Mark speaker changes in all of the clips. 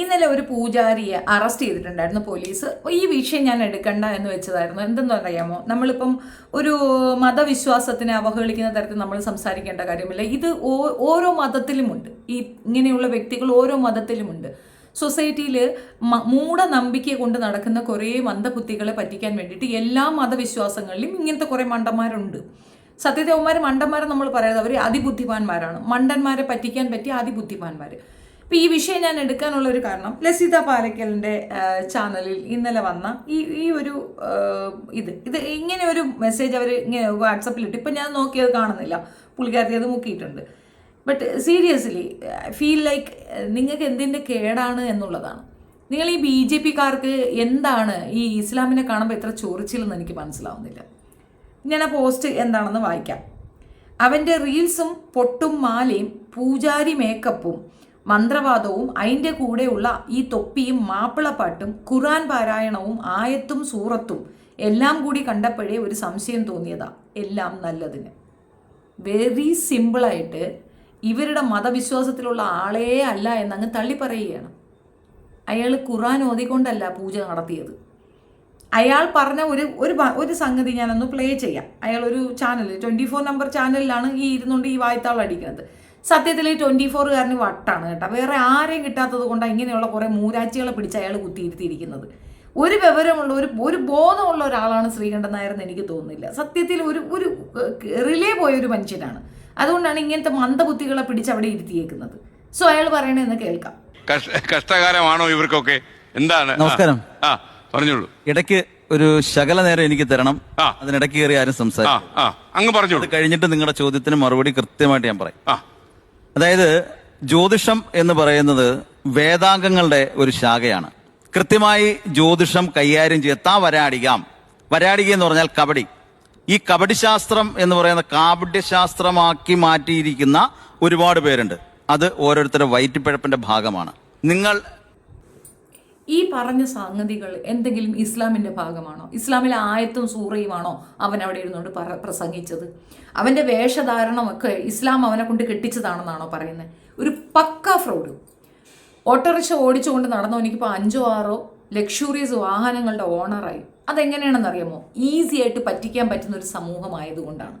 Speaker 1: ഇന്നലെ ഒരു പൂജാരിയെ അറസ്റ്റ് ചെയ്തിട്ടുണ്ടായിരുന്നു പോലീസ്. ഈ വിഷയം ഞാൻ എടുക്കണ്ട എന്ന് വെച്ചതായിരുന്നു. എന്തെന്ന് അറിയാമോ? നമ്മളിപ്പം ഒരു മതവിശ്വാസത്തിനെ അവഹേളിക്കുന്ന തരത്തിൽ നമ്മൾ സംസാരിക്കേണ്ട കാര്യമില്ല. ഇത് ഓരോ മതത്തിലുമുണ്ട്. ഈ ഇങ്ങനെയുള്ള വ്യക്തികൾ ഓരോ മതത്തിലുമുണ്ട്. സൊസൈറ്റിയിൽ മൂഢനമ്പിക്കെ കൊണ്ട് നടക്കുന്ന കുറേ മന്ദബുദ്ധികളെ പറ്റിക്കാൻ വേണ്ടിയിട്ട് എല്ലാ മതവിശ്വാസങ്ങളിലും ഇങ്ങനത്തെ കുറേ മണ്ടന്മാരുണ്ട്. സത്യദേവന്മാർ മണ്ടന്മാരെ നമ്മൾ പറയുന്നത് അവർ അതിബുദ്ധിമാന്മാരാണ്. മണ്ടന്മാരെ പറ്റിക്കാൻ പറ്റിയ അതിബുദ്ധിമാന്മാർ ഈ വിഷയം ഞാൻ എടുക്കാനുള്ള ഒരു കാരണം ലസിത പാലക്കലിന്റെ ചാനലിൽ ഇന്നലെ വന്ന ഈ ഈ ഒരു ഇത്. ഇത് ഇങ്ങനെ ഒരു മെസ്സേജ് അവർ ഇങ്ങനെ വാട്സപ്പിൽ ഇട്ട്. ഇപ്പം ഞാൻ നോക്കിയത് കാണുന്നില്ല. പുള്ളിക്കാരത്തി അത് മുക്കിയിട്ടുണ്ട്. ബട്ട് സീരിയസ്ലി ഫീൽ ലൈക്ക് നിങ്ങൾക്ക് എന്തിന്റെ കേടാണ് എന്നുള്ളതാണ്. നിങ്ങൾ ഈ ബി ജെ പിക്കാർക്ക് എന്താണ് ഈ ഇസ്ലാമിനെ കാണുമ്പോൾ എത്ര ചോറിച്ചില്ലെന്ന് എനിക്ക് മനസ്സിലാവുന്നില്ല. ഞാൻ ആ പോസ്റ്റ് എന്താണെന്ന് വായിക്കാം. അവന്റെ റീൽസും പൊട്ടും മാലയും പൂജാരി മേക്കപ്പും മന്ത്രവാദവും അതിന്റെ കൂടെയുള്ള ഈ തൊപ്പിയും മാപ്പിളപ്പാട്ടും ഖുറാൻ പാരായണവും ആയത്തും സൂറത്തും എല്ലാം കൂടി കണ്ടപ്പോഴേ ഒരു സംശയം തോന്നിയതാ എല്ലാം നല്ലതിന്. വെരി സിമ്പിളായിട്ട് ഇവരുടെ മതവിശ്വാസത്തിലുള്ള ആളേ അല്ല എന്നങ്ങ് തള്ളി പറയുകയാണ് അയാൾ ഖുറാൻ ഓതിക്കൊണ്ടല്ല പൂജ നടത്തിയത്. അയാൾ പറഞ്ഞ ഒരു ഒരു ഒരു സംഗതി ഞാനൊന്ന് പ്ലേ ചെയ്യാം. അയാൾ ഒരു ചാനൽ ട്വന്റി ഫോർ നമ്പർ ചാനലിലാണ് ഈ ഇരുന്നുകൊണ്ട് ഈ വായ്ത്താൾ അടിക്കുന്നത് സത്യത്തിൽ ഈ ട്വന്റി ഫോറുകാരന് വട്ടാണ് കേട്ടോ. വേറെ ആരെയും കിട്ടാത്തത് കൊണ്ടാണ് ഇങ്ങനെയുള്ള കുറേ മൂരാച്ചികളെ പിടിച്ച് അയാൾ കുത്തിയിരുത്തിയിരിക്കുന്നത്. ഒരു വിവരമുള്ള ഒരു ഒരു ബോധമുള്ള ഒരാളാണ് ശ്രീകണ്ഠൻ നായർ എന്ന് എനിക്ക് തോന്നുന്നില്ല. സത്യത്തിൽ ഒരു ഒരു റിലേ പോയ ഒരു മനുഷ്യനാണ്. അതുകൊണ്ടാണ് ഇങ്ങനത്തെ മന്ദബുദ്ധികളെ പിടിച്ച് അവിടെ ഇരുത്തിയേക്കുന്നത്. സോ അയാൾ പറയണെന്ന് കേൾക്കാം.
Speaker 2: കഷ്ട- കഷ്ടകാലമാണോ ഇവർക്കൊക്കെ? എന്താണ്?
Speaker 3: നമസ്കാരം.
Speaker 2: ആ പറഞ്ഞോളൂ.
Speaker 3: ഇടയ്ക്ക് ഒരു ശകല നേരം എനിക്ക് തരണം. അതിനിടയ്ക്ക് കയറി ആരും സംസാരിക്കും.
Speaker 2: ആ അങ്ങ് പറഞ്ഞോളൂ.
Speaker 3: കഴിഞ്ഞിട്ട് നിങ്ങളുടെ ചോദ്യത്തിന് മറുപടി കൃത്യമായിട്ട് ഞാൻ പറയും. അതായത് ജ്യോതിഷം എന്ന് പറയുന്നത് വേദാംഗങ്ങളുടെ ഒരു ശാഖയാണ്. കൃത്യമായി ജ്യോതിഷം കൈകാര്യം ചെയ്യ താ വരാടികാം. വരാടിക എന്ന് പറഞ്ഞാൽ കബഡി. ഈ കബഡി ശാസ്ത്രം എന്ന് പറയുന്ന കാപഡ്യശാസ്ത്രമാക്കി മാറ്റിയിരിക്കുന്ന ഒരുപാട് പേരുണ്ട്. അത് ഓരോരുത്തരുടെ വയറ്റിപ്പിഴപ്പിന്റെ ഭാഗമാണ്. നിങ്ങൾ
Speaker 1: ഈ പറഞ്ഞ സംഗതികൾ എന്തെങ്കിലും ഇസ്ലാമിന്റെ ഭാഗമാണോ? ഇസ്ലാമിലെ ആയത്തും സൂറയുമാണോ അവൻ അവിടെ ഇരുന്നുകൊണ്ട് പറ പ്രസംഗിച്ചത്? അവന്റെ വേഷധാരണമൊക്കെ ഇസ്ലാം അവനെ കൊണ്ട് കെട്ടിച്ചതാണെന്നാണോ പറയുന്നത്? ഒരു പക്ക ഫ്രോഡ്. ഓട്ടോറിക്ഷ ഓടിച്ചുകൊണ്ട് നടന്നവനിക്കിപ്പോൾ അഞ്ചോ ആറോ ലക്ഷൂറിയസ് വാഹനങ്ങളുടെ ഓണറായി. അതെങ്ങനെയാണെന്ന് അറിയാമോ ഈസി ആയിട്ട് പറ്റിക്കാൻ പറ്റുന്ന ഒരു സമൂഹമായതുകൊണ്ടാണ്.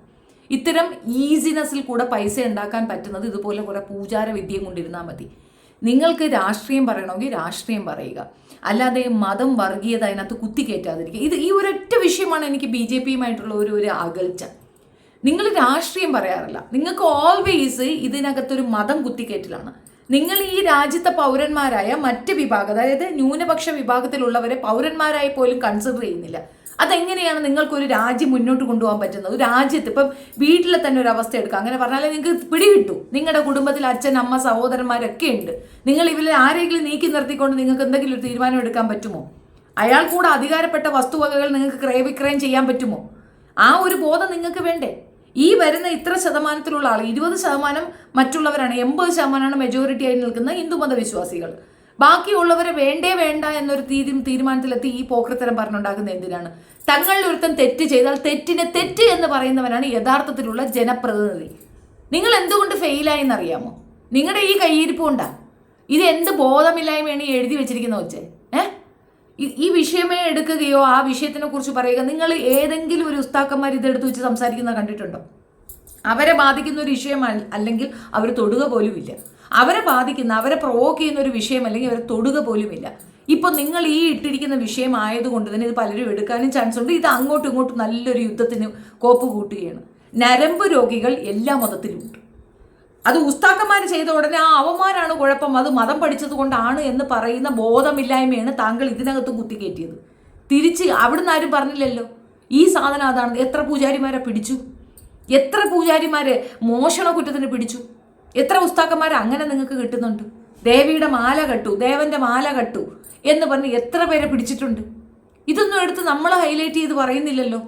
Speaker 1: ഇത്തരം ഈസിനെസ്സിൽ കൂടെ പൈസ ഉണ്ടാക്കാൻ പറ്റുന്നത് ഇതുപോലെ കുറെ പൂജാര വിദ്യയും കൊണ്ടിരുന്നാൽ മതി. നിങ്ങൾക്ക് രാഷ്ട്രീയം പറയണമെങ്കിൽ രാഷ്ട്രീയം പറയുക. അല്ലാതെ മതം വർഗീയത അതിനകത്ത് കുത്തിക്കയറ്റാതിരിക്കുക ഇത് ഈ ഒരൊറ്റ വിഷയമാണ് എനിക്ക് ബി ജെ പിയുമായിട്ടുള്ള ഒരു ഒരു അകൽച്ച. നിങ്ങൾ രാഷ്ട്രീയം പറയാറില്ല. നിങ്ങൾക്ക് ഓൾവേസ് ഇതിനകത്തൊരു മതം കുത്തിക്കയറ്റലാണ് നിങ്ങൾ ഈ രാജ്യത്തെ പൗരന്മാരായ മറ്റ് വിഭാഗം അതായത് ന്യൂനപക്ഷ വിഭാഗത്തിലുള്ളവരെ പൗരന്മാരായി പോലും കൺസിഡർ ചെയ്യുന്നില്ല. അതെങ്ങനെയാണ് നിങ്ങൾക്കൊരു രാജ്യം മുന്നോട്ട് കൊണ്ടുപോകാൻ പറ്റുന്നത്? ഒരു രാജ്യത്ത് ഇപ്പം വീട്ടിലെ തന്നെ ഒരു അവസ്ഥ എടുക്കുക അങ്ങനെ പറഞ്ഞാലേ നിങ്ങൾക്ക് പിടികിട്ടു. നിങ്ങളുടെ കുടുംബത്തിൽ അച്ഛൻ അമ്മ സഹോദരന്മാരൊക്കെ ഉണ്ട്. നിങ്ങൾ ഇവരിൽ ആരെങ്കിലും നീക്കി നിർത്തിക്കൊണ്ട് നിങ്ങൾക്ക് എന്തെങ്കിലും ഒരു തീരുമാനം എടുക്കാൻ പറ്റുമോ? അയാൾ കൂടെ അധികാരപ്പെട്ട വസ്തുവകകൾ നിങ്ങൾക്ക് ക്രയവിക്രയം ചെയ്യാൻ പറ്റുമോ? ആ ഒരു ബോധം നിങ്ങൾക്ക് വേണ്ടേ? ഈ വരുന്ന ഇത്ര ശതമാനത്തിലുള്ള ആൾ ഇരുപത് ശതമാനം മറ്റുള്ളവരാണ് എൺപത് ശതമാനമാണ് മെജോറിറ്റി ആയി നിൽക്കുന്ന ഹിന്ദുമത വിശ്വാസികൾ ബാക്കിയുള്ളവരെ വേണ്ടേ വേണ്ട എന്നൊരു തീരു തീരുമാനത്തിലെത്തി ഈ പോക്രത്തരം പറഞ്ഞുണ്ടാക്കുന്ന എന്തിനാണ്? തങ്ങളിൽ ഒരുത്തൻ തെറ്റ് ചെയ്താൽ തെറ്റിനെ തെറ്റ് എന്ന് പറയുന്നവനാണ് യഥാർത്ഥത്തിലുള്ള ജനപ്രതിനിധി. നിങ്ങൾ എന്തുകൊണ്ട് ഫെയിലായി എന്നറിയാമോ? നിങ്ങളുടെ ഈ കയ്യിരിപ്പ് കൊണ്ടാ? ഇത് എന്ത് ബോധമില്ലായ്മയാണ് എഴുതി വെച്ചിരിക്കുന്ന വെച്ചേ ഏഹ് ഈ- വിഷയമേ എടുക്കുകയോ ആ വിഷയത്തിനെ കുറിച്ച് പറയുക നിങ്ങൾ ഏതെങ്കിലും ഒരു ഉസ്താക്കന്മാർ ഇതെടുത്ത് വെച്ച് സംസാരിക്കുന്നത് കണ്ടിട്ടുണ്ടോ? അവരെ ബാധിക്കുന്ന ഒരു വിഷയം അല്ലെങ്കിൽ അവർ തൊടുക പോലുമില്ല. അവരെ ബാധിക്കുന്ന അവരെ പ്രൊവോക്ക് ചെയ്യുന്ന ഒരു വിഷയം അല്ലെങ്കിൽ അവരെ തൊടുക പോലുമില്ല ഇപ്പൊ നിങ്ങൾ ഈ ഇട്ടിരിക്കുന്ന വിഷയം ആയതുകൊണ്ട് തന്നെ ഇത് പലരും എടുക്കാനും ചാൻസ് ഉണ്ട്. ഇത് അങ്ങോട്ടും ഇങ്ങോട്ടും നല്ലൊരു യുദ്ധത്തിന് കോപ്പ് കൂട്ടുകയാണ്. നരമ്പ് രോഗികൾ എല്ലാ മതത്തിലുമുണ്ട്. അത് ഉസ്താക്കന്മാർ ചെയ്ത ഉടനെ ആ അവന്മാരാണ് കുഴപ്പം. അത് മതം പഠിച്ചത് കൊണ്ടാണ് എന്ന് പറയുന്ന ബോധമില്ലായ്മയാണ് താങ്കൾ ഇതിനകത്ത് കുത്തിക്കയറ്റിയത് തിരിച്ച് അവിടുന്ന് ആരും പറഞ്ഞില്ലല്ലോ. ഈ സാധനം അതാണ്. എത്ര പൂജാരിമാരെ പിടിച്ചു? എത്ര പൂജാരിമാരെ മോഷണ കുറ്റത്തിന് പിടിച്ചു? എത്ര ഉസ്താക്കന്മാരെ അങ്ങനെ നിങ്ങൾക്ക് കിട്ടുന്നുണ്ട്? ദേവിയുടെ മാല കെട്ടു ദേവന്റെ മാല കെട്ടു എന്ന് പറഞ്ഞ് എത്ര പേരെ പിടിച്ചിട്ടുണ്ട്? ഇതൊന്നും എടുത്ത് നമ്മൾ ഹൈലൈറ്റ് ചെയ്ത് പറയുന്നില്ലല്ലോ.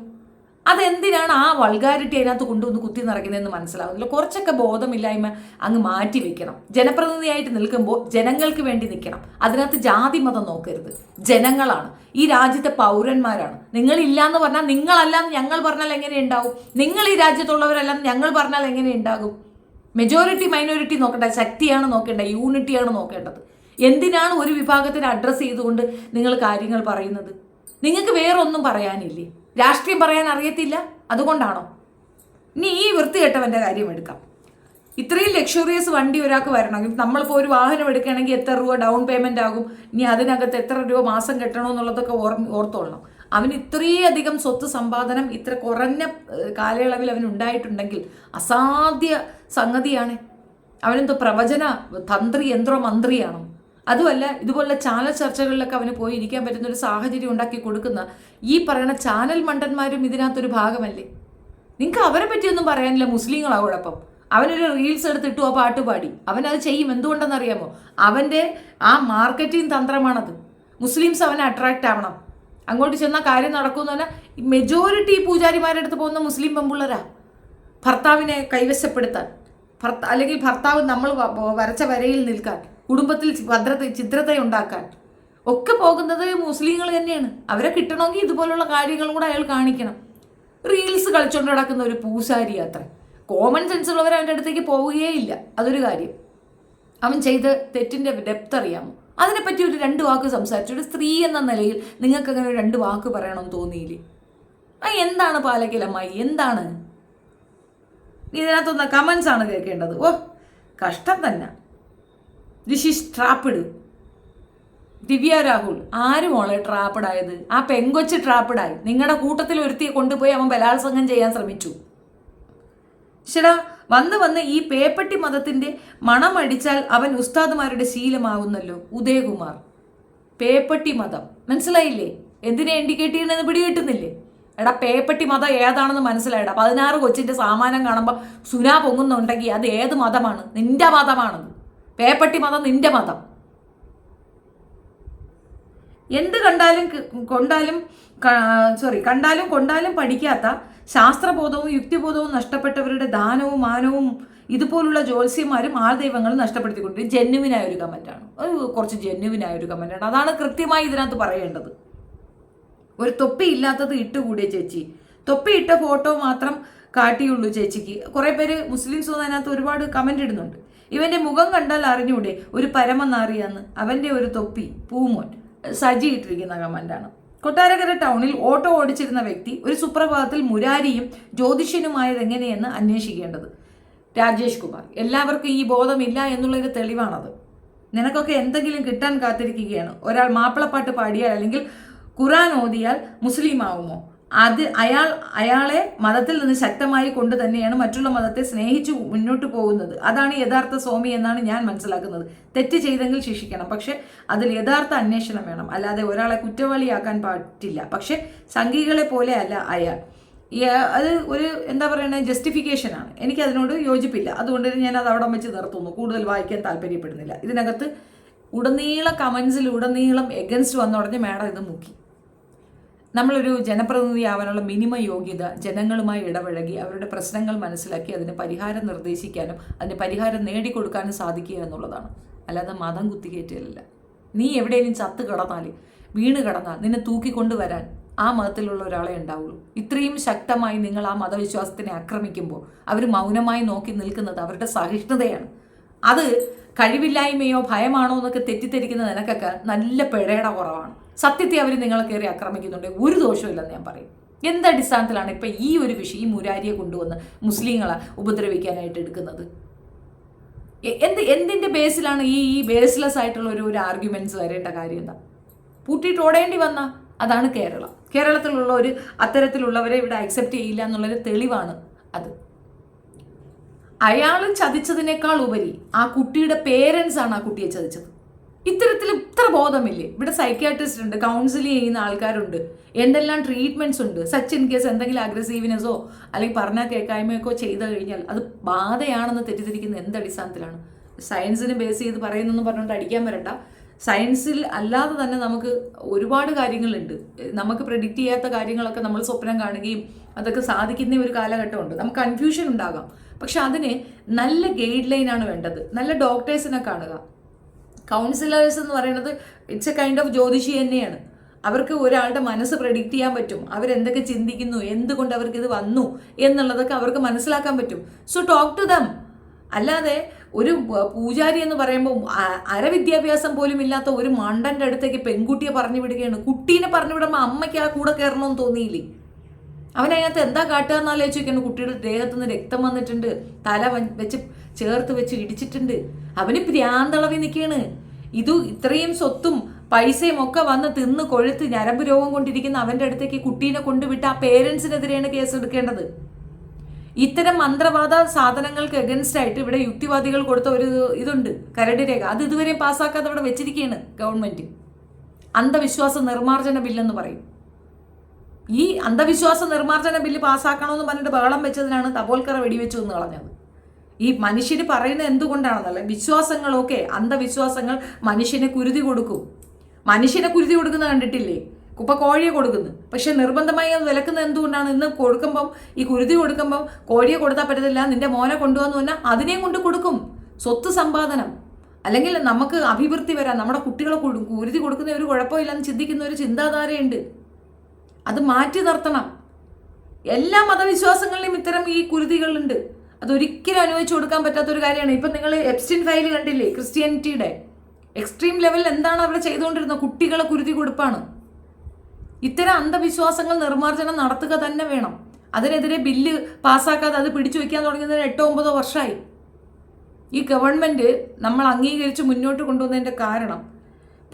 Speaker 1: അതെന്തിനാണ് ആ വൾഗാരിറ്റി അതിനകത്ത് കൊണ്ടുവന്ന് കുത്തി നിറയ്ക്കുന്നതെന്ന് മനസ്സിലാവുന്നില്ല. കുറച്ചൊക്കെ ബോധമില്ലായ്മ അങ്ങ് മാറ്റി വെക്കണം. ജനപ്രതിനിധിയായിട്ട് നിൽക്കുമ്പോൾ ജനങ്ങൾക്ക് വേണ്ടി നിൽക്കണം. അതിനകത്ത് ജാതി മതം നോക്കരുത്. ജനങ്ങളാണ്. ഈ രാജ്യത്തെ പൗരന്മാരാണ്. നിങ്ങൾ എന്ന് പറഞ്ഞാൽ നിങ്ങളല്ലാന്ന് ഞങ്ങൾ പറഞ്ഞാൽ എങ്ങനെ ഉണ്ടാവും? നിങ്ങൾ ഈ രാജ്യത്തുള്ളവരല്ലാന്ന് ഞങ്ങൾ പറഞ്ഞാൽ എങ്ങനെ ഉണ്ടാകും? മെജോറിറ്റി മൈനോറിറ്റി നോക്കണ്ട ശക്തിയാണ് നോക്കേണ്ടത് യൂണിറ്റിയാണ് നോക്കേണ്ടത്. എന്തിനാണ് ഒരു വിഭാഗത്തിന് അഡ്രസ്സ് ചെയ്തുകൊണ്ട് നിങ്ങൾ കാര്യങ്ങൾ പറയുന്നത്? നിങ്ങൾക്ക് വേറെ ഒന്നും പറയാനില്ലേ? രാഷ്ട്രീയം പറയാൻ അറിയത്തില്ല? അതുകൊണ്ടാണോ? ഇനി ഈ വൃത്തികെട്ടവന്റെ കാര്യം എടുക്കാം. ഇത്രയും ലക്ഷറിയസ് വണ്ടി ഒരാൾക്ക് വരണമെങ്കിൽ നമ്മളിപ്പോൾ ഒരു വാഹനം എടുക്കുകയാണെങ്കിൽ എത്ര രൂപ ഡൗൺ പേയ്മെന്റ് ആകും? ഇനി അതിനകത്ത് എത്ര രൂപ മാസം കെട്ടണമെന്നുള്ളതൊക്കെ ഓർ ഓർത്തോളണം. അവന് ഇത്രയധികം സ്വത്ത് സമ്പാദനം ഇത്ര കുറഞ്ഞ കാലയളവിൽ അവൻ ഉണ്ടായിട്ടുണ്ടെങ്കിൽ അസാധ്യ സംഗതിയാണ്. അവനെന്തോ പ്രവചന തന്ത്രി യന്ത്രോ മന്ത്രിയാണോ? അതുമല്ല ഇതുപോലുള്ള ചാനൽ ചർച്ചകളിലൊക്കെ അവന് പോയി ഇരിക്കാൻ പറ്റുന്ന ഒരു സാഹചര്യം ഉണ്ടാക്കി കൊടുക്കുന്ന ഈ പറയുന്ന ചാനൽ മണ്ടന്മാരും ഇതിനകത്തൊരു ഭാഗമല്ലേ? നിങ്ങൾക്ക് അവരെ പറ്റിയൊന്നും പറയാനില്ല മുസ്ലിങ്ങളാ കുഴപ്പം. അവനൊരു റീൽസ് എടുത്തിട്ടു ആ പാട്ട് പാടി. അവൻ അത് ചെയ്യും. എന്തുകൊണ്ടെന്നറിയാമോ? അവന്റെ ആ മാർക്കറ്റിംഗ് തന്ത്രമാണത്. മുസ്ലിംസ് അവനെ അട്രാക്റ്റ് ആവണം. അങ്ങോട്ട് ചെന്നാൽ കാര്യം നടക്കുമെന്ന് പറഞ്ഞാൽ മെജോറിറ്റി പൂജാരിമാരുടെ അടുത്ത് പോകുന്ന മുസ്ലിം പെമ്പുള്ളരാ ഭർത്താവിനെ കൈവശപ്പെടുത്താൻ. ഭർത്ത അല്ലെങ്കിൽ ഭർത്താവ് നമ്മൾ വരച്ച വരയിൽ നിൽക്കാൻ കുടുംബത്തിൽ ഭദ്രത ചിത്രത ഉണ്ടാക്കാൻ ഒക്കെ പോകുന്നത് മുസ്ലിങ്ങൾ തന്നെയാണ്. അവരെ കിട്ടണമെങ്കിൽ ഇതുപോലുള്ള കാര്യങ്ങളും കൂടെ അയാൾ കാണിക്കണം. റീൽസ് കളിച്ചുകൊണ്ട് നടക്കുന്ന ഒരു പൂശാരി യാത്ര കോമൺ സെൻസ് ഉള്ളവർ അവന്റെ അടുത്തേക്ക് പോവുകയേ ഇല്ല അതൊരു കാര്യം. അവൻ ചെയ്ത തെറ്റിന്റെ ഡെപ്ത് അറിയാമോ? അതിനെപ്പറ്റി ഒരു രണ്ട് വാക്ക് സംസാരിച്ചു. ഒരു സ്ത്രീ എന്ന നിലയിൽ നിങ്ങൾക്ക് അങ്ങനെ ഒരു രണ്ട് വാക്ക് പറയണമെന്ന് തോന്നിയില്ലേ? ആ എന്താണ് പാലക്കലമ്മായി എന്താണ്? ഇതിനകത്തൊന്ന് കമൻസ് ആണ് കേൾക്കേണ്ടത്. ഓ കഷ്ടം തന്നെ. ഈസ് ട്രാപ്പിഡ് ദിവ്യ രാഹുൽ ആര് മോളെ ട്രാപ്പിഡായത് ആ പെങ്കൊച്ച് ട്രാപ്പിഡായി നിങ്ങളുടെ കൂട്ടത്തിൽ ഒരുത്തിയെ കൊണ്ടുപോയി അവൻ ബലാത്സംഗം ചെയ്യാൻ ശ്രമിച്ചു. ശടാ വന്ന് വന്ന് ഈ പേപ്പട്ടി മതത്തിന്റെ മണമടിച്ചാൽ അവൻ ഉസ്താദുമാരുടെ ശീലമാകുന്നല്ലോ ഉദയകുമാർ. പേപ്പട്ടി മതം. മനസ്സിലായില്ലേ? എന്തിനെ ഇൻഡിക്കേറ്റ് ചെയ്യണമെന്ന് പിടികിട്ടുന്നില്ലേ? എടാ പേപ്പട്ടി മതം ഏതാണെന്ന് മനസ്സിലായടാ പതിനാറ് കൊച്ചിന്റെ സാമാനം കാണുമ്പോൾ സുനാ പൊങ്ങുന്നുണ്ടെങ്കിൽ അത് ഏത് മതമാണ്? നിന്റെ മതമാണത് പേപ്പട്ടി മതം നിന്റെ മതം. എന്ത് കണ്ടാലും കൊണ്ടാലും സോറി കണ്ടാലും കൊണ്ടാലും പഠിക്കാത്ത ശാസ്ത്രബോധവും യുക്തിബോധവും നഷ്ടപ്പെട്ടവരുടെ ദാനവും മാനവും ഇതുപോലുള്ള ജ്യോത്സ്യന്മാരും ആൾദൈവങ്ങൾ നഷ്ടപ്പെടുത്തിക്കൊണ്ട് ജെന്യുവിനായ ഒരു കമന്റാണ് ഒരു കുറച്ച് ജെന്യുവിനായ ഒരു കമന്റാണ് അതാണ് കൃത്യമായി ഇതിനകത്ത് പറയേണ്ടത്. ഒരു തൊപ്പി ഇല്ലാത്തത് ഇട്ടുകൂടിയ ചേച്ചി. തൊപ്പി ഇട്ട ഫോട്ടോ മാത്രം കാട്ടിയുള്ളൂ ചേച്ചിക്ക്. കുറേ പേര് മുസ്ലിംസ് അതിനകത്ത് ഒരുപാട് കമന്റ് ഇടുന്നുണ്ട്. ഇവന്റെ മുഖം കണ്ടാൽ അറിഞ്ഞൂടെ ഒരു പരമനാറിയാന്ന്. അവന്റെ ഒരു തൊപ്പി പൂമോൻ. സജി ഇട്ടിരിക്കുന്ന കമന്റാണ് കൊട്ടാരക്കര ടൗണിൽ ഓട്ടോ ഓടിച്ചിരുന്ന വ്യക്തി ഒരു സുപ്രഭാതത്തിൽ മുരാരിയും ജ്യോതിഷ്യനുമായത് എങ്ങനെയെന്ന് അന്വേഷിക്കേണ്ടത്? രാജേഷ് കുമാർ എല്ലാവർക്കും ഈ ബോധമില്ല എന്നുള്ളൊരു തെളിവാണത്. നിനക്കൊക്കെ എന്തെങ്കിലും കിട്ടാൻ കാത്തിരിക്കുകയാണ്. ഒരാൾ മാപ്പിളപ്പാട്ട് പാടിയാൽ അല്ലെങ്കിൽ ഖുറാൻ ഓതിയാൽ മുസ്ലിം ആവുമോ അത് അയാൾ അയാളെ മതത്തിൽ നിന്ന് ശക്തമായി കൊണ്ട് തന്നെയാണ് മറ്റുള്ള മതത്തെ സ്നേഹിച്ചു മുന്നോട്ട് പോകുന്നത്. അതാണ് യഥാർത്ഥ സ്വാമി എന്നാണ് ഞാൻ മനസ്സിലാക്കുന്നത്. തെറ്റ് ചെയ്തെങ്കിൽ ശിക്ഷിക്കണം. പക്ഷെ അതിൽ യഥാർത്ഥ അന്വേഷണം വേണം. അല്ലാതെ ഒരാളെ കുറ്റവാളിയാക്കാൻ പറ്റില്ല പക്ഷെ സംഘികളെ പോലെ അല്ല അയാൾ. അത് ഒരു എന്താ പറയുന്നത് ജസ്റ്റിഫിക്കേഷൻ ആണ്. എനിക്ക് അതിനോട് യോജിപ്പില്ല. അതുകൊണ്ട് ഞാൻ അത് അവിടെ വെച്ച് നിർത്തുന്നു. കൂടുതൽ വായിക്കാൻ താല്പര്യപ്പെടുന്നില്ല. ഇതിനകത്ത് ഉടനീളം കമൻസിൽ ഉടനീളം എഗൻസ്റ്റ് വന്നുടഞ്ഞ് മാഡം ഇത് മുക്കി. നമ്മളൊരു ജനപ്രതിനിധി ആവാനുള്ള മിനിമം യോഗ്യത ജനങ്ങളുമായി ഇടപഴകി അവരുടെ പ്രശ്നങ്ങൾ മനസ്സിലാക്കി അതിന് പരിഹാരം നിർദ്ദേശിക്കാനും അതിന് പരിഹാരം നേടിക്കൊടുക്കാനും സാധിക്കുക എന്നുള്ളതാണ്. അല്ലാതെ മതം കുത്തിക്കയറ്റലല്ല നീ എവിടെയെങ്കിലും ചത്ത് കിടന്നാൽ വീണ് കിടന്നാൽ നിന്നെ തൂക്കിക്കൊണ്ടുവരാൻ ആ മതത്തിലുള്ള ഒരാളെ ഉണ്ടാവുള്ളൂ. ഇത്രയും ശക്തമായി നിങ്ങൾ ആ മതവിശ്വാസത്തിനെ ആക്രമിക്കുമ്പോൾ അവർ മൗനമായി നോക്കി നിൽക്കുന്നത് അവരുടെ സഹിഷ്ണുതയാണ്. അത് കഴിവില്ലായ്മയോ ഭയമാണോ എന്നൊക്കെ തെറ്റിദ്ധരിക്കുന്ന നിനക്കൊക്കെ നല്ല പിഴയുടെ കുറവാണ്. സത്യത്തെ അവർ നിങ്ങളെ കയറി ആക്രമിക്കുന്നുണ്ട്. ഒരു ദോഷമില്ലെന്ന് ഞാൻ പറയും. എന്ത് അടിസ്ഥാനത്തിലാണ് ഇപ്പം ഈ ഒരു വിഷയം മുരാരിയെ കൊണ്ടുവന്ന് മുസ്ലിങ്ങളെ ഉപദ്രവിക്കാനായിട്ട് എടുക്കുന്നത്? എന്ത് എന്തിന്റെ ബേസിലാണ് ഈ ഈ ബേസ്ലെസ് ആയിട്ടുള്ള ഒരു ഒരു ആർഗ്യുമെന്റ്സ് വരേണ്ട കാര്യം എന്താ? പൂട്ടിയിട്ട് ഓടേണ്ടി വന്ന? അതാണ് കേരളം. കേരളത്തിലുള്ള ഒരു അത്തരത്തിലുള്ളവരെ ഇവിടെ അക്സെപ്റ്റ് ചെയ്യില്ല എന്നുള്ളൊരു തെളിവാണ് അത്. അയാൾ ചതിച്ചതിനേക്കാൾ ഉപരി ആ കുട്ടിയുടെ പേരൻസ് ആണ് ആ കുട്ടിയെ ചതിച്ചത്. ഇത്തരത്തിൽ ഇത്ര ബോധമില്ലേ? ഇവിടെ സൈക്യാട്രിസ്റ്റ് ഉണ്ട് കൗൺസിലിംഗ് ചെയ്യുന്ന ആൾക്കാരുണ്ട്. എന്തെല്ലാം ട്രീറ്റ്മെന്റ്സ് ഉണ്ട്? സച്ച് ഇൻ കേസ് എന്തെങ്കിലും അഗ്രസീവ്നെസ്സോ അല്ലെങ്കിൽ പറഞ്ഞാൽ കേൾക്കായ്മയൊക്കെ ചെയ്തു കഴിഞ്ഞാൽ അത് ബാധയാണെന്ന് തെറ്റിദ്ധരിക്കുന്ന എന്ത് അടിസ്ഥാനത്തിലാണ്? സയൻസിന് ബേസ് ചെയ്ത് പറയുന്നെന്ന് പറഞ്ഞുകൊണ്ട് അടിക്കാൻ വരണ്ട. സയൻസിൽ അല്ലാതെ തന്നെ നമുക്ക് ഒരുപാട് കാര്യങ്ങളുണ്ട്. നമുക്ക് പ്രെഡിക്റ്റ് ചെയ്യാത്ത കാര്യങ്ങളൊക്കെ നമ്മൾ സ്വപ്നം കാണുകയും അതൊക്കെ സാധിക്കുന്ന ഒരു കാലഘട്ടമുണ്ട്. നമുക്ക് കൺഫ്യൂഷൻ ഉണ്ടാകാം. പക്ഷെ അതിന് നല്ല ഗൈഡ് ലൈനാണ് വേണ്ടത്. നല്ല ഡോക്ടേഴ്സിനെ കാണുക. കൗൺസിലേഴ്സ് എന്ന് പറയുന്നത് ഇറ്റ്സ് എ കൈൻഡ് ഓഫ് ജ്യോതിഷി തന്നെയാണ്. അവർക്ക് ഒരാളുടെ മനസ്സ് പ്രഡിക്റ്റ് ചെയ്യാൻ പറ്റും. അവരെന്തൊക്കെ ചിന്തിക്കുന്നു എന്തുകൊണ്ട് അവർക്ക് ഇത് വന്നു എന്നുള്ളതൊക്കെ അവർക്ക് മനസ്സിലാക്കാൻ പറ്റും. സോ ടോക്ക് ടു ദം അല്ലാതെ ഒരു പൂജാരി എന്ന് പറയുമ്പോൾ അരവിദ്യാഭ്യാസം പോലും ഇല്ലാത്ത ഒരു മണ്ടന്റെ അടുത്തേക്ക് പെൺകുട്ടിയെ പറഞ്ഞു വിടുകയാണ്. കുട്ടീനെ പറഞ്ഞു വിടുമ്പോൾ അമ്മയ്ക്ക് ആ കൂടെ കയറണമെന്ന് തോന്നിയില്ലേ? അവൻ അതിനകത്ത് എന്താ കാട്ടുക എന്ന് ആലോചിക്കുന്നു കുട്ടിയുടെ ദേഹത്തു നിന്ന് രക്തം വന്നിട്ടുണ്ട്. തല വെച്ച് ചേർത്ത് വെച്ച് ഇടിച്ചിട്ടുണ്ട്. അവന് പ്രാന്തളവി നിൽക്കുകയാണ് ഇത് ഇത്രയും സ്വത്തും പൈസയും ഒക്കെ വന്ന് തിന്ന് കൊഴുത്ത് ഞരമ്പ് രോഗം കൊണ്ടിരിക്കുന്ന അവന്റെ അടുത്തേക്ക് കുട്ടീനെ കൊണ്ടുവിട്ട് ആ പേരൻസിനെതിരെയാണ് കേസ് എടുക്കേണ്ടത് ഇത്തരം മന്ത്രവാദ സാധനങ്ങൾക്ക് എഗൻസ്റ്റ് ആയിട്ട് ഇവിടെ യുക്തിവാദികൾ കൊടുത്ത ഒരു ഇതുണ്ട് കരട് രേഖ. അത് ഇതുവരെ പാസ്സാക്കാതെ അവിടെ വെച്ചിരിക്കുകയാണ് ഗവൺമെന്റ്. അന്ധവിശ്വാസ നിർമ്മാർജന ബില്ലെന്ന് പറയും. ഈ അന്ധവിശ്വാസ നിർമ്മാർജന ബില്ല് പാസ്സാക്കണമെന്ന് പറഞ്ഞിട്ട് ബഹളം വെച്ചതിനാണ് തപോൽക്കറ വെടിവെച്ചു എന്ന് കളഞ്ഞത്. ഈ മനുഷ്യർ പറയുന്നത് എന്തുകൊണ്ടാണെന്നല്ല വിശ്വാസങ്ങളൊക്കെ അന്ധവിശ്വാസങ്ങൾ മനുഷ്യനെ കുരുതി കൊടുക്കും. മനുഷ്യനെ കുരുതി കൊടുക്കുന്ന കണ്ടിട്ടില്ലേ? ഇപ്പം കോഴിയെ കൊടുക്കുന്നു. പക്ഷെ നിർബന്ധമായി അത് വിലക്കുന്നത് എന്തുകൊണ്ടാണ്? ഇന്ന് കൊടുക്കുമ്പം ഈ കുരുതി കൊടുക്കുമ്പം കോഴിയെ കൊടുത്താൽ പറ്റത്തില്ല നിന്റെ മോനെ കൊണ്ടുവന്നു പറഞ്ഞാൽ അതിനെയും കൊണ്ട് കൊടുക്കും. സ്വത്ത് സമ്പാദനം. അല്ലെങ്കിൽ നമുക്ക് അഭിവൃദ്ധി വരാം. നമ്മുടെ കുട്ടികളെ കൊടു- കുരുതി കൊടുക്കുന്ന ഒരു കുഴപ്പമില്ലെന്ന് ചിന്തിക്കുന്ന ഒരു ചിന്താധാരയുണ്ട്. അത് മാറ്റി നിർത്തണം. എല്ലാ മതവിശ്വാസങ്ങളിലും ഇത്തരം ഈ കുരുതികളുണ്ട്. അതൊരിക്കലും അനുവദിച്ചു കൊടുക്കാൻ പറ്റാത്ത ഒരു കാര്യമാണ്. ഇപ്പം നിങ്ങൾ എപ്സ്റ്റിൻ ഫയൽ കണ്ടില്ലേ? ക്രിസ്ത്യാനിറ്റിയുടെ എക്സ്ട്രീം ലെവലിൽ എന്താണ് അവിടെ ചെയ്തുകൊണ്ടിരുന്നത്? കുട്ടികളെ കുരുതി കൊടുപ്പാണ്. ഇത്തരം അന്ധവിശ്വാസങ്ങൾ നിർമ്മാർജനം നടത്തുക തന്നെ വേണം. അതിനെതിരെ ബില്ല് പാസ്സാക്കാതെ അത് പിടിച്ചു വയ്ക്കാൻ തുടങ്ങിയതിന് എട്ടോ ഒമ്പതോ വർഷമായി. ഈ ഗവൺമെന്റ് നമ്മൾ അംഗീകരിച്ച് മുന്നോട്ട് കൊണ്ടുവന്നതിന്റെ കാരണം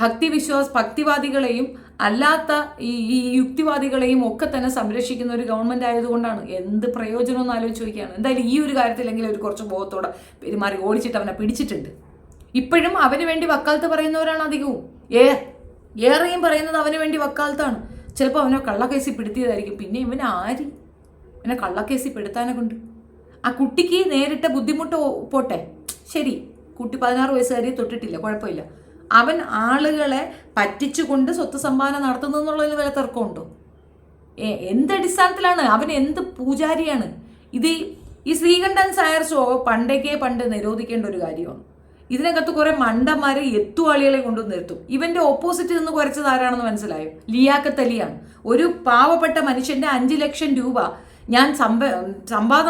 Speaker 1: ഭക്തി വിശ്വാസ ഭക്തിവാദികളെയും അല്ലാത്ത ഈ ഈ യുക്തിവാദികളെയും ഒക്കെ തന്നെ സംരക്ഷിക്കുന്ന ഒരു ഗവൺമെന്റ് ആയതുകൊണ്ടാണ്. എന്ത് പ്രയോജനം എന്ന് ആലോചിച്ച് നോക്കിയാണ് എന്തായാലും ഈ ഒരു കാര്യത്തിലെങ്കിലും ഒരു കുറച്ച് ബോധത്തോടെ പെരുമാറി ഓടിച്ചിട്ട് അവനെ പിടിച്ചിട്ടുണ്ട്. ഇപ്പോഴും അവന് വേണ്ടി വക്കാലത്ത് പറയുന്നവരാണ് അധികവും. ഏ ഏറെയും പറയുന്നത് അവന് വേണ്ടി വക്കാലത്താണ്. ചിലപ്പോൾ അവനെ കള്ളക്കേസിൽ പെടുത്തിയതായിരിക്കും. പിന്നെ ഇവൻ ആര്? ഇവനെ കള്ളക്കേസിൽ പെടുത്താനെ കൊണ്ട് ആ കുട്ടിക്ക് നേരിട്ട ബുദ്ധിമുട്ട് പോട്ടെ. ശരി കുട്ടി പതിനാറ് വയസ്സുകാരി തൊട്ടിട്ടില്ല. കുഴപ്പമില്ല. അവൻ ആളുകളെ പറ്റിച്ചുകൊണ്ട് സ്വത്ത് സമ്പാദന നടത്തുന്നു എന്നുള്ളതിൽ വല്ല തർക്കമുണ്ടോ? ഏ, എന്ത് അടിസ്ഥാനത്തിലാണ്? അവൻ എന്ത് പൂജാരിയാണ്? ഇത് ഈ- ശ്രീകണ്ഠൻ സായർ ഷോ പണ്ടേക്കേ പണ്ട് നിരോധിക്കേണ്ട ഒരു കാര്യമാണ്. ഇതിനകത്ത് കുറെ മണ്ടന്മാരെ എത്തുവാളികളെ കൊണ്ടു നിർത്തും. ഇവന്റെ ഓപ്പോസിറ്റ് നിന്ന് കുറച്ചത് ആരാണെന്ന് മനസ്സിലായോ? ലിയാക്കത്ത് അലിയാണ്. ഒരു പാവപ്പെട്ട മനുഷ്യന്റെ അഞ്ച് ലക്ഷം രൂപ ഞാൻ സമ്പ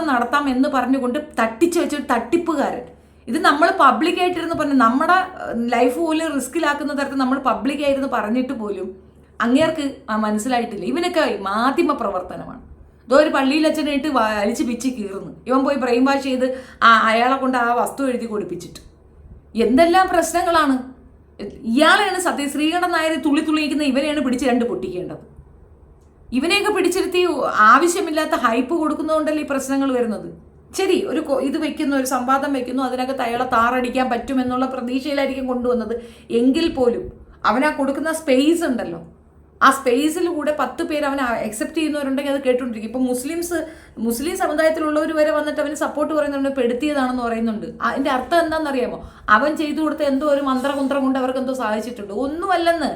Speaker 1: നടത്താം എന്ന് പറഞ്ഞുകൊണ്ട് തട്ടിച്ചു വെച്ചൊരു തട്ടിപ്പുകാരൻ. ഇത് നമ്മൾ പബ്ലിക്കായിട്ടിരുന്ന് പറഞ്ഞു നമ്മുടെ ലൈഫ് പോലും റിസ്കിലാക്കുന്ന തരത്തിൽ നമ്മൾ പബ്ലിക്കായിരുന്നു പറഞ്ഞിട്ട് പോലും അങ്ങേർക്ക് മനസ്സിലായിട്ടില്ല. ഇവനൊക്കെ മാധ്യമ പ്രവർത്തനമാണ്. ഇതോ ഒരു പള്ളിയിൽ അച്ഛനായിട്ട് വലിച്ചു പിച്ച് കീറുന്നു. ഇവൻ പോയി ബ്രെയിൻ വാഷ് ചെയ്ത് ആ അയാളെ കൊണ്ട് ആ വസ്തു എഴുതി കൊടുപ്പിച്ചിട്ട്. എന്തെല്ലാം പ്രശ്നങ്ങളാണ്? ഇയാളെയാണ് സത്യ ശ്രീകണ്ഠൻ നായർ തുള്ളി തുള്ളിയിരിക്കുന്ന ഇവനെയാണ് പിടിച്ച് രണ്ട് പൊട്ടിക്കേണ്ടത്. ഇവനെയൊക്കെ പിടിച്ചിരുത്തി ആവശ്യമില്ലാത്ത ഹൈപ്പ് കൊടുക്കുന്നതുകൊണ്ടല്ലേ ഈ പ്രശ്നങ്ങൾ വരുന്നത്? ശരി ഒരു ഇത് വെക്കുന്നു ഒരു സംവാദം വെക്കുന്നു അതിനകത്ത് അയാളെ താറടിക്കാൻ പറ്റുമെന്നുള്ള പ്രതീക്ഷയിലായിരിക്കും കൊണ്ടുവന്നത്. എങ്കിൽ പോലും അവനാ കൊടുക്കുന്ന സ്പേസ് ഉണ്ടല്ലോ. ആ സ്പേസിൽ കൂടെ പത്ത് പേര് അവനെ അക്സെപ്റ്റ് ചെയ്യുന്നവരുണ്ടെങ്കിൽ അത് കേട്ടുകൊണ്ടിരിക്കും. ഇപ്പൊ മുസ്ലിംസ് മുസ്ലിം സമുദായത്തിലുള്ളവർ വരെ വന്നിട്ട് അവന് സപ്പോർട്ട് പറയുന്നുണ്ട് പെടുത്തിയതാണെന്ന് പറയുന്നുണ്ട്. അതിന്റെ അർത്ഥം എന്താണെന്നറിയാമോ? അവൻ ചെയ്തു കൊടുത്ത എന്തോ ഒരു മന്ത്രകുന്ത്രം കൊണ്ട് അവർക്ക് എന്തോ സാധിച്ചിട്ടുണ്ട്. ഒന്നുമല്ലെന്ന്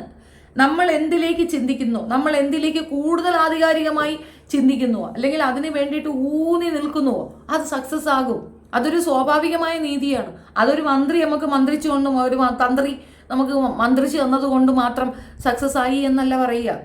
Speaker 1: നമ്മൾ എന്തിലേക്ക് ചിന്തിക്കുന്നു? നമ്മൾ എന്തിലേക്ക് കൂടുതൽ ആധികാരികമായി ചിന്തിക്കുന്നുവോ? അല്ലെങ്കിൽ അതിന് വേണ്ടിയിട്ട് ഊന്നി നിൽക്കുന്നുവോ? അത് സക്സസ് ആകും. അതൊരു സ്വാഭാവികമായ നീതിയാണ്. അതൊരു മന്ത്രി നമുക്ക് മന്ത്രിച്ചുകൊണ്ടും ഒരു തന്ത്രി നമുക്ക് മന്ത്രിച്ച് തന്നതുകൊണ്ട് മാത്രം സക്സസ് ആയി എന്നല്ല പറയുക.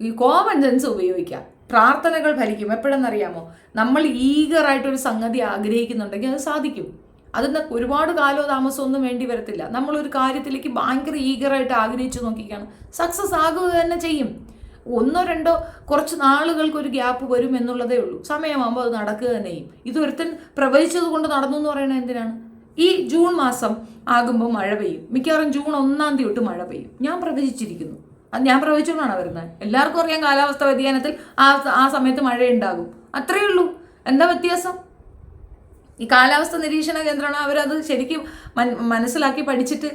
Speaker 1: ഈ കോമൺ സെൻസ് ഉപയോഗിക്കുക. പ്രാർത്ഥനകൾ ഫലിക്കും. എപ്പോഴെന്നറിയാമോ? നമ്മൾ ഈഗറായിട്ടൊരു സംഗതി ആഗ്രഹിക്കുന്നുണ്ടെങ്കിൽ അത് സാധിക്കും. അതിന് ഒരുപാട് കാലോ താമസമോ ഒന്നും വേണ്ടി വരത്തില്ല. നമ്മളൊരു കാര്യത്തിലേക്ക് ഭയങ്കര ഈഗറായിട്ട് ആഗ്രഹിച്ചു നോക്കിക്കാണ് സക്സസ് ആകുക തന്നെ ചെയ്യും. ഒന്നോ രണ്ടോ കുറച്ച് നാളുകൾക്ക് ഒരു ഗ്യാപ്പ് വരും എന്നുള്ളതേ ഉള്ളൂ. സമയമാകുമ്പോൾ അത് നടക്കുക തന്നെ ചെയ്യും. ഇത് ഒരുത്തൻ പ്രവചിച്ചത് കൊണ്ട് നടന്നു എന്ന് പറയുന്നത് എന്തിനാണ്? ഈ ജൂൺ മാസം ആകുമ്പോൾ മഴ പെയ്യും. മിക്കവാറും ജൂൺ ഒന്നാം തീയതി തൊട്ട് മഴ പെയ്യും. ഞാൻ പ്രവചിച്ചിരിക്കുന്നു. അത് ഞാൻ പ്രവചിച്ചുകൊണ്ടാണ് വരുന്നത്. എല്ലാവർക്കും അറിയാം കാലാവസ്ഥ വ്യതിയാനത്തിൽ ആ ആ സമയത്ത് മഴയുണ്ടാകും. അത്രയേ ഉള്ളൂ. എന്താ വ്യത്യാസം? ഈ കാലാവസ്ഥ നിരീക്ഷണ കേന്ദ്രമാണ് അവരത് ശരിക്കും മനസ്സിലാക്കി പഠിച്ചിട്ട്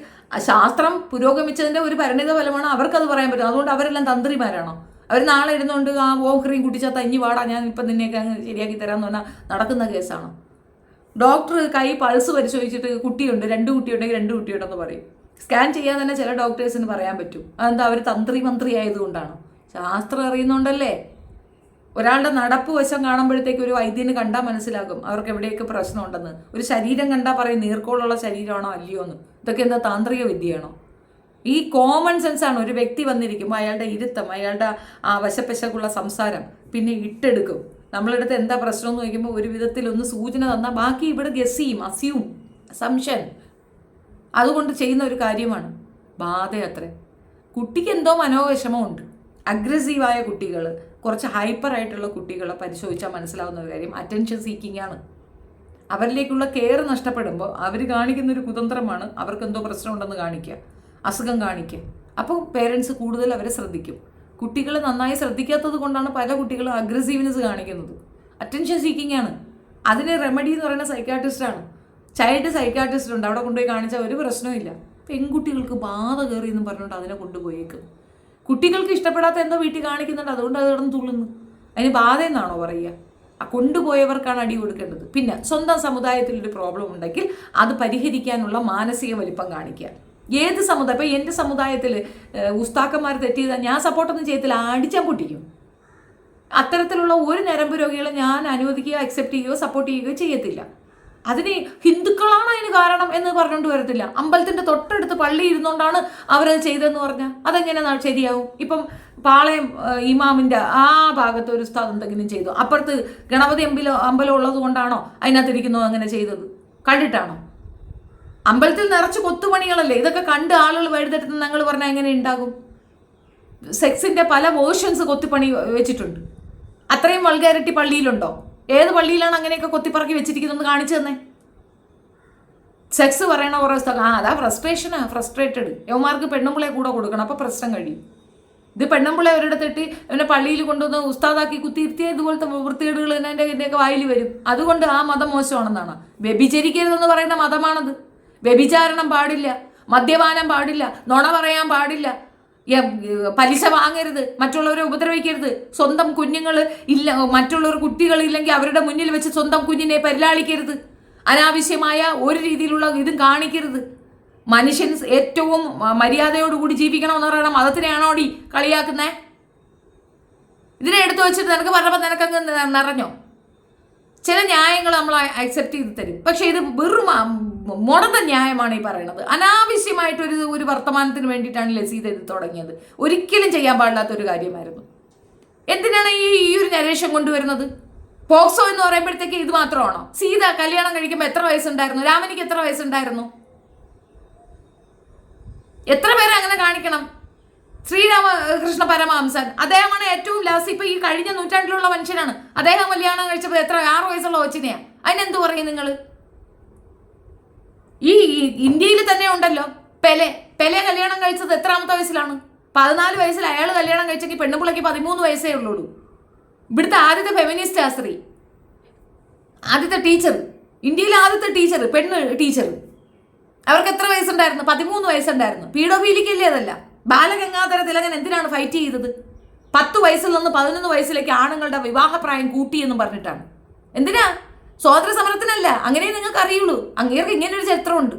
Speaker 1: ശാസ്ത്രം പുരോഗമിച്ചതിന്റെ ഒരു പരിണിത ഫലമാണ് അവർക്കത് പറയാൻ പറ്റും അതുകൊണ്ട് അവരെല്ലാം തന്ത്രിമാരാണോ? അവർ നാളെ ഇരുന്നുകൊണ്ട് ആ ഓം ക്രീം കുട്ടിച്ചാ തഞ്ഞി വാടാ ഞാൻ ഇപ്പം നിന്നെയൊക്കെ അങ്ങ് ശരിയാക്കി തരാമെന്ന് പറഞ്ഞാൽ നടക്കുന്ന കേസാണോ? ഡോക്ടർ കൈ പൾസ് പരിശോധിച്ചിട്ട് കുട്ടിയുണ്ട് രണ്ട് കുട്ടിയുണ്ടെങ്കിൽ രണ്ട് കുട്ടിയുണ്ടെന്ന് പറയും. സ്കാൻ ചെയ്യാൻ തന്നെ ചില ഡോക്ടേഴ്സിന് പറയാൻ പറ്റും. അതെന്താ അവർ തന്ത്രി മന്ത്രി ആയതുകൊണ്ടാണ് ശാസ്ത്രം അറിയുന്നുണ്ടല്ലേ? ഒരാളുടെ നടപ്പ് വശം കാണുമ്പോഴത്തേക്ക് ഒരു വൈദ്യന് കണ്ടാൽ മനസ്സിലാകും. അവർക്ക് എവിടെയൊക്കെ പ്രശ്നമുണ്ടെന്ന്. ഒരു ശരീരം കണ്ടാൽ പറയും നീർക്കോളുള്ള ശരീരമാണോ അല്ലയോ എന്ന്. ഇതൊക്കെ എന്താ താന്ത്രിക വിദ്യയാണോ? ഈ കോമൺ സെൻസ് ആണ് ഒരു വ്യക്തി വന്നിരിക്കുമ്പോൾ അയാളുടെ ഇരുത്തം അയാളുടെ ആ വശപ്പശക്കുള്ള സംസാരം പിന്നെ ഇട്ടെടുക്കും. നമ്മളെടുത്ത് എന്താ പ്രശ്നം എന്ന് ചോദിക്കുമ്പോൾ ഒരു വിധത്തിൽ ഒന്ന് സൂചന തന്നാൽ ബാക്കി ഇവിടെ ഗസ് ചെയ്യും അസ്യൂം സംശയം അതുകൊണ്ട് ചെയ്യുന്ന ഒരു കാര്യമാണ് ബാധയത്രേ. കുട്ടിക്ക് എന്തോ മനോവിഷമമുണ്ട്. അഗ്രസീവായ കുട്ടികൾ കുറച്ച് ഹൈപ്പർ ആയിട്ടുള്ള കുട്ടികളെ പരിശോധിച്ചാൽ മനസ്സിലാവുന്ന ഒരു കാര്യം. അറ്റൻഷൻ സീക്കിംഗ് ആണ്. അവരിലേക്കുള്ള കെയർ നഷ്ടപ്പെടുമ്പോൾ അവർ കാണിക്കുന്ന ഒരു കുതന്ത്രമാണ് അവർക്ക് എന്തോ പ്രശ്നമുണ്ടെന്ന് കാണിക്കുക അസുഖം കാണിക്കുക. അപ്പോൾ പേരൻസ് കൂടുതൽ അവരെ ശ്രദ്ധിക്കും. കുട്ടികളെ നന്നായി ശ്രദ്ധിക്കാത്തത് കൊണ്ടാണ് പല കുട്ടികളും അഗ്രസീവ്നെസ് കാണിക്കുന്നത്. അറ്റൻഷൻ സീക്കിംഗ് ആണ്. അതിന് റെമഡി എന്ന് പറയുന്ന സൈക്കാട്രിസ്റ്റാണ് ചൈൽഡ് സൈക്കാട്രിസ്റ്റ് ഉണ്ട്. അവിടെ കൊണ്ടുപോയി കാണിച്ചാൽ ഒരു പ്രശ്നമില്ല പെൺകുട്ടികൾക്ക് ബാധ കയറി എന്ന് പറഞ്ഞുകൊണ്ട് അതിനെ കൊണ്ടുപോയേക്കും. കുട്ടികൾക്ക് ഇഷ്ടപ്പെടാത്ത എന്തോ വീട്ടിൽ കാണിക്കുന്നുണ്ട്. അതുകൊണ്ട് അത് കിടന്ന് തുള്ളുന്നു. അതിന് ബാധയെന്നാണോ പറയുക? കൊണ്ടുപോയവർക്കാണ് അടി കൊടുക്കേണ്ടത്. പിന്നെ സ്വന്തം സമുദായത്തിൽ ഒരു പ്രോബ്ലം ഉണ്ടെങ്കിൽ അത് പരിഹരിക്കാനുള്ള മാനസിക വലിപ്പം കാണിക്കുക. ഏത് സമുദായം ഇപ്പം എന്റെ സമുദായത്തിൽ ഉസ്താക്കന്മാർ തെറ്റിയത് ഞാൻ സപ്പോർട്ടൊന്നും ചെയ്യത്തില്ല. അടിച്ചാൽ പൊട്ടിക്കും. അത്തരത്തിലുള്ള ഒരു നരമ്പ് രോഗികളെ ഞാൻ അനുവദിക്കുകയോ അക്സെപ്റ്റ് ചെയ്യുകയോ സപ്പോർട്ട് ചെയ്യുകയോ ചെയ്യത്തില്ല. അതിന് ഹിന്ദുക്കളാണ് അതിന് കാരണം എന്ന് പറഞ്ഞുകൊണ്ട് വരത്തില്ല. അമ്പലത്തിന്റെ തൊട്ടടുത്ത് പള്ളി ഇരുന്നുകൊണ്ടാണ് അവരത് ചെയ്തതെന്ന് പറഞ്ഞാൽ അതെങ്ങനെ ശരിയാവും? ഇപ്പം പാളയം ഇമാമിന്റെ ആ ഭാഗത്ത് ഒരു സ്ഥലം എന്തെങ്കിലും ചെയ്തു. അപ്പുറത്ത് ഗണപതി അമ്പലം അമ്പലം ഉള്ളത് കൊണ്ടാണോ അതിനകത്തിരിക്കുന്നു അങ്ങനെ ചെയ്തത്? കണ്ടിട്ടാണോ? അമ്പലത്തിൽ നിറച്ച് കൊത്തുപണികളല്ലേ? ഇതൊക്കെ കണ്ട് ആളുകൾ വഴുതെടുത്ത് ഞങ്ങൾ പറഞ്ഞാൽ എങ്ങനെ ഉണ്ടാകും? സെക്സിന്റെ പല വേർഷൻസ് കൊത്തുപണി വെച്ചിട്ടുണ്ട്. അത്രയും വൾഗാരിറ്റി പള്ളിയിലുണ്ടോ? ഏത് പള്ളിയിലാണ് അങ്ങനെയൊക്കെ കൊത്തിപ്പറക്കി വെച്ചിരിക്കുന്നത് കാണിച്ചു തന്നെ. സെക്സ് പറയണ കുറേ സ്ഥലം. ആ അതാ ഫ്രസ്ട്രേഷനാ ഫ്രസ്ട്രേറ്റഡ് യവന്മാർക്ക് പെണ്ണുമ്പിളെ കൂടെ കൊടുക്കണം അപ്പോൾ പ്രശ്നം കഴിയും. ഇത് പെണ്ണുമ്പിളെ അവരുടെ തെട്ടി അവനെ പള്ളിയിൽ കൊണ്ടുവന്ന് ഉസ്താദാക്കി കുത്തിയിരുത്തിയ ഇതുപോലത്തെ വൃത്തികേടുകൾ എന്റെ ഇതിന്റെയൊക്കെ വായിൽ വരും. അതുകൊണ്ട് ആ മതം മോശമാണെന്നാണ്. വ്യഭിചരിക്കരുതെന്ന് പറയുന്ന മതമാണത്. വ്യഭിചാരണം പാടില്ല. മദ്യപാനം പാടില്ല. നുണ പറയാൻ പാടില്ല. പലിശ വാങ്ങരുത് മറ്റുള്ളവരെ ഉപദ്രവിക്കരുത്. സ്വന്തം കുഞ്ഞുങ്ങൾ ഇല്ല മറ്റുള്ളവർ കുട്ടികളില്ലെങ്കിൽ അവരുടെ മുന്നിൽ വെച്ച് സ്വന്തം കുഞ്ഞിനെ പരിലാളിക്കരുത്. അനാവശ്യമായ ഒരു രീതിയിലുള്ള ഇതും കാണിക്കരുത്. മനുഷ്യൻ ഏറ്റവും മര്യാദയോടുകൂടി ജീവിക്കണമെന്ന് പറയുന്ന മതത്തിനെയാണോ ഡി കളിയാക്കുന്നേ? ഇതിനെ എടുത്തു വെച്ചിട്ട് നിനക്ക് പറഞ്ഞപ്പോൾ നിനക്കങ്ങ് നിറഞ്ഞോ? ചില ന്യായങ്ങൾ നമ്മൾ അക്സെപ്റ്റ് ചെയ്ത് തരും. പക്ഷേ ഇത് വെറും ആ മുടന്ന ന്യായമാണ് ഈ പറയുന്നത് അനാവശ്യമായിട്ടൊരു ഒരു വർത്തമാനത്തിന് വേണ്ടിയിട്ടാണ് ലസീത് ഇത് തുടങ്ങിയത്. ഒരിക്കലും ചെയ്യാൻ പാടില്ലാത്ത ഒരു കാര്യമായിരുന്നു. എന്തിനാണ് ഈ ഈ ഒരു നരേഷൻ കൊണ്ടുവരുന്നത്? പോക്സോ എന്ന് പറയുമ്പോഴത്തേക്ക് ഇത് മാത്രമാണോ? സീത കല്യാണം കഴിക്കുമ്പോൾ എത്ര വയസ്സുണ്ടായിരുന്നു? രാമനിക്ക് എത്ര വയസ്സുണ്ടായിരുന്നു? എത്ര പേരെ അങ്ങനെ കാണിക്കണം? ശ്രീരാമകൃഷ്ണ പരമഹംസൻ. അദ്ദേഹമാണ് ഏറ്റവും ലാസ്റ്റ് ഇപ്പൊ ഈ കഴിഞ്ഞ നൂറ്റാണ്ടിലുള്ള മനുഷ്യനാണ്. അദ്ദേഹം കല്യാണം കഴിച്ചപ്പോൾ എത്ര ആറ് വയസ്സുള്ള കൊച്ചിനെയാ? അതിനെന്ത് പറയും നിങ്ങൾ ഈ ഇന്ത്യയിൽ തന്നെ ഉണ്ടല്ലോ. പെലെ പെലെ കല്യാണം കഴിച്ചത് എത്രാമത്തെ വയസ്സിലാണ്? പതിനാല് വയസ്സിൽ അയാൾ കല്യാണം കഴിച്ചെങ്കിൽ പെണ്ണുപിള്ളയ്ക്ക് പതിമൂന്ന് വയസ്സേ ഉള്ളൂ ഇവിടുത്തെ ആദ്യത്തെ ഫെമിനിസ്റ്റ് ആ സ്ത്രീ. ആദ്യത്തെ ടീച്ചർ ഇന്ത്യയിലെ ആദ്യത്തെ ടീച്ചർ പെണ്ണ് ടീച്ചർ അവർക്ക് എത്ര വയസ്സുണ്ടായിരുന്നു? പതിമൂന്ന് വയസ്സുണ്ടായിരുന്നു. പീഡോഫീലിക്കല്ലേ അതല്ല. ബാലഗംഗാധര തിലകൻ എന്തിനാണ് ഫൈറ്റ് ചെയ്തത്? പത്ത് വയസ്സിൽ നിന്ന് പതിനൊന്ന് വയസ്സിലേക്ക് ആണുങ്ങളുടെ വിവാഹപ്രായം കൂട്ടിയെന്നും പറഞ്ഞിട്ടാണ്. എന്തിനാ? സ്വാതന്ത്ര്യ സമരത്തിനല്ല അങ്ങനെ നിങ്ങൾക്ക് അറിയുള്ളൂ അങ്ങേർക്ക് ഇങ്ങനെ ഒരു ചരിത്രമുണ്ട്.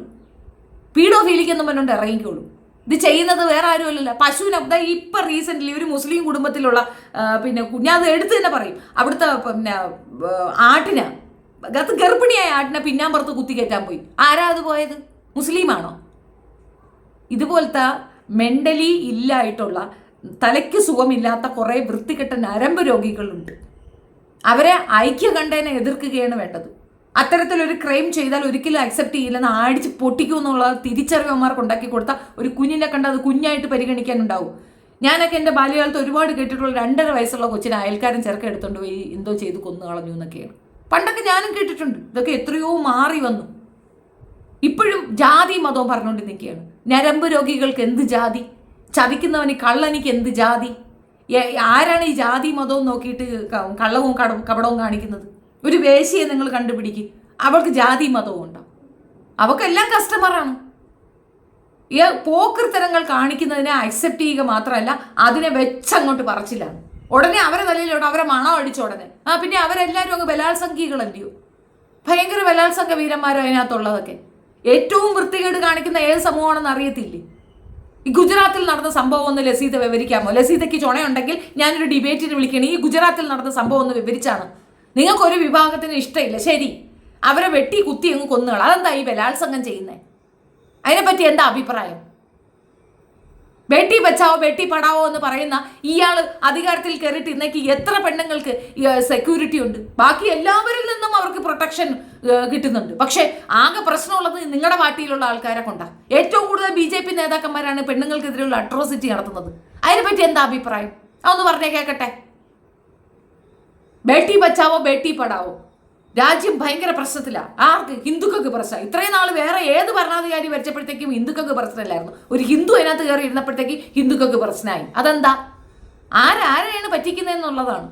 Speaker 1: പീഡോഫീലിക്ക് എന്നും പറഞ്ഞുകൊണ്ട് ഇറങ്ങിക്കോളൂ. ഇത് ചെയ്യുന്നത് വേറെ ആരുമല്ല പശുവിനെ ദാ ഇപ്പം റീസെന്റ്ലി ഒരു മുസ്ലിം കുടുംബത്തിലുള്ള പിന്നെ കു- ഞാൻ അത് എടുത്ത് തന്നെ പറയും. അവിടുത്തെ പിന്നെ ആട്ടിനെ ഗർഭിണിയായ ആട്ടിനെ പിന്നാമ്പുറത്ത് കുത്തിക്കയറ്റാൻ പോയി. ആരാ അത് പോയത്? മുസ്ലിമാണോ? ഇതുപോലത്തെ മെന്റലി ഇല്ലായിട്ടുള്ള തലയ്ക്ക് സുഖമില്ലാത്ത കുറേ വൃത്തികെട്ട നരമ്പ് രോഗികളുണ്ട്. അവരെ ഐക്യകണ്ഠേനെ എതിർക്കുകയാണ് വേണ്ടത്. അത്തരത്തിലൊരു ക്രൈം ചെയ്താൽ ഒരിക്കലും അക്സെപ്റ്റ് ചെയ്യില്ലെന്ന് ആടിച്ച് പൊട്ടിക്കും എന്നുള്ള തിരിച്ചറിവന്മാർക്ക് ഉണ്ടാക്കി കൊടുത്ത ഒരു കുഞ്ഞിനെ കണ്ട് അത് കുഞ്ഞായിട്ട് പരിഗണിക്കാനുണ്ടാവും. ഞാനൊക്കെ എന്റെ ബാല്യകാലത്ത് ഒരുപാട് കേട്ടിട്ടുള്ള രണ്ടര വയസ്സുള്ള കൊച്ചിനെ അയൽക്കാരൻ ചെറുക്കം എടുത്തുകൊണ്ട് പോയി എന്തോ ചെയ്ത് കൊന്നു കളഞ്ഞു എന്നൊക്കെയാണ്. പണ്ടൊക്കെ ഞാനും കേട്ടിട്ടുണ്ട്. ഇതൊക്കെ എത്രയോ മാറി വന്നു. ഇപ്പോഴും ജാതി മതവും പറഞ്ഞുകൊണ്ട് നിൽക്കുകയാണ് ഞരമ്പ് രോഗികൾക്ക് എന്ത് ജാതി? ചതിക്കുന്നവന് കള്ളനിക്ക് എന്ത് ജാതി? ആരാണ് ഈ ജാതി മതവും നോക്കിയിട്ട് കള്ളവും കടവും കപടവും കാണിക്കുന്നത്? ഒരു വേശിയെ നിങ്ങൾ കണ്ടുപിടിക്കും. അവൾക്ക് ജാതി മതവും ഉണ്ടാവും അവൾക്കെല്ലാം കസ്റ്റമറാണ് ഈ പോക്കൃത്തരങ്ങൾ കാണിക്കുന്നതിനെ അക്സെപ്റ്റ് ചെയ്യുക മാത്രമല്ല അതിനെ വെച്ചങ്ങോട്ട് പറച്ചിലാണ്. ഉടനെ അവരെ തലയിലോട്ട് അവരെ മണം അടിച്ച ഉടനെ. ആ പിന്നെ അവരെല്ലാവരും അങ്ങ് ബലാത്സംഖികളല്ലയോ ഭയങ്കര ബലാത്സംഗ വീരന്മാരോ അതിനകത്തുള്ളതൊക്കെ. ഏറ്റവും വൃത്തികേട് കാണിക്കുന്ന ഏത് സമൂഹമാണെന്ന് അറിയത്തില്ലേ? ഈ ഗുജറാത്തിൽ നടന്ന സംഭവം ഒന്ന് ലസീത വിവരിക്കാമോ? ലസീതയ്ക്ക് ചുണയുണ്ടെങ്കിൽ ഞാനൊരു ഡിബേറ്റിന് വിളിക്കണം. ഈ ഗുജറാത്തിൽ നടന്ന സംഭവം ഒന്ന് വിവരിച്ചാണ്. നിങ്ങൾക്കൊരു വിഭാഗത്തിന് ഇഷ്ടമില്ല ശരി. അവരെ വെട്ടി കുത്തി അങ്ങ് കൊന്നുകൾ അതെന്താ ഈ ബലാത്സംഗം ചെയ്യുന്നത് അതിനെപ്പറ്റി എന്താ അഭിപ്രായം? ബേട്ടി ബച്ചാവോ ബേട്ടി പടാവോ എന്ന് പറയുന്ന ഇയാൾ അധികാരത്തിൽ കയറിയിട്ട് ഇന്നേക്ക് എത്ര പെണ്ണുങ്ങൾക്ക് സെക്യൂരിറ്റി ഉണ്ട്? ബാക്കി എല്ലാവരിൽ നിന്നും അവർക്ക് പ്രൊട്ടക്ഷൻ കിട്ടുന്നുണ്ട്. പക്ഷേ ആകെ പ്രശ്നമുള്ളത് നിങ്ങളുടെ പാർട്ടിയിലുള്ള ആൾക്കാരെ കൊണ്ടാണ് ഏറ്റവും കൂടുതൽ ബി ജെ പി നേതാക്കന്മാരാണ് പെണ്ണുങ്ങൾക്കെതിരെയുള്ള അട്രോസിറ്റി നടത്തുന്നത്. അതിനെപ്പറ്റി എന്താ അഭിപ്രായം? അതൊന്ന് പറഞ്ഞേ കേൾക്കട്ടെ ബേട്ടി ബച്ചാവോ ബേട്ടി പടാവോ? രാജ്യം ഭയങ്കര പ്രശ്നത്തിലാണ് ആർക്ക്? ഹിന്ദുക്കൾക്ക് പ്രശ്നം. ഇത്രയും നാൾ വേറെ ഏത് ഭരണാധികാരി വരച്ചപ്പോഴത്തേക്കും ഹിന്ദുക്കൾക്ക് പ്രശ്നമില്ലായിരുന്നു. ഒരു ഹിന്ദു അതിനകത്ത് കയറി ഇരുന്നപ്പോഴത്തേക്ക് ഹിന്ദുക്കൾക്ക് പ്രശ്നമായി. അതെന്താ? ആരാരെയാണ് പറ്റിക്കുന്നതെന്നുള്ളതാണ്.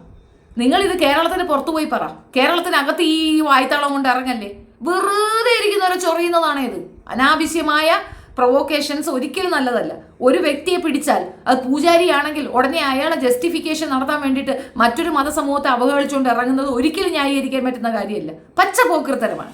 Speaker 1: നിങ്ങൾ ഇത് കേരളത്തിന് പുറത്തു പോയി പറ. കേരളത്തിനകത്ത് ഈ വായ്ത്താളം കൊണ്ട് ഇറങ്ങല്ലേ? വെറുതെ ഇരിക്കുന്നവരെ ചൊറിയുന്നതാണ് ഇത് അനാവശ്യമായ പ്രൊവോക്കേഷൻസ് ഒരിക്കലും നല്ലതല്ല. ഒരു വ്യക്തിയെ പിടിച്ചാൽ അത് പൂജാരിയാണെങ്കിൽ ഉടനെ അയാളെ ജസ്റ്റിഫിക്കേഷൻ നടത്താൻ വേണ്ടിയിട്ട് മറ്റൊരു മതസമൂഹത്തെ അവഹേളിച്ചുകൊണ്ട് ഇറങ്ങുന്നത് ഒരിക്കലും ന്യായീകരിക്കാൻ പറ്റുന്ന കാര്യമല്ല. പച്ച പോക്കൃത്തരമാണ്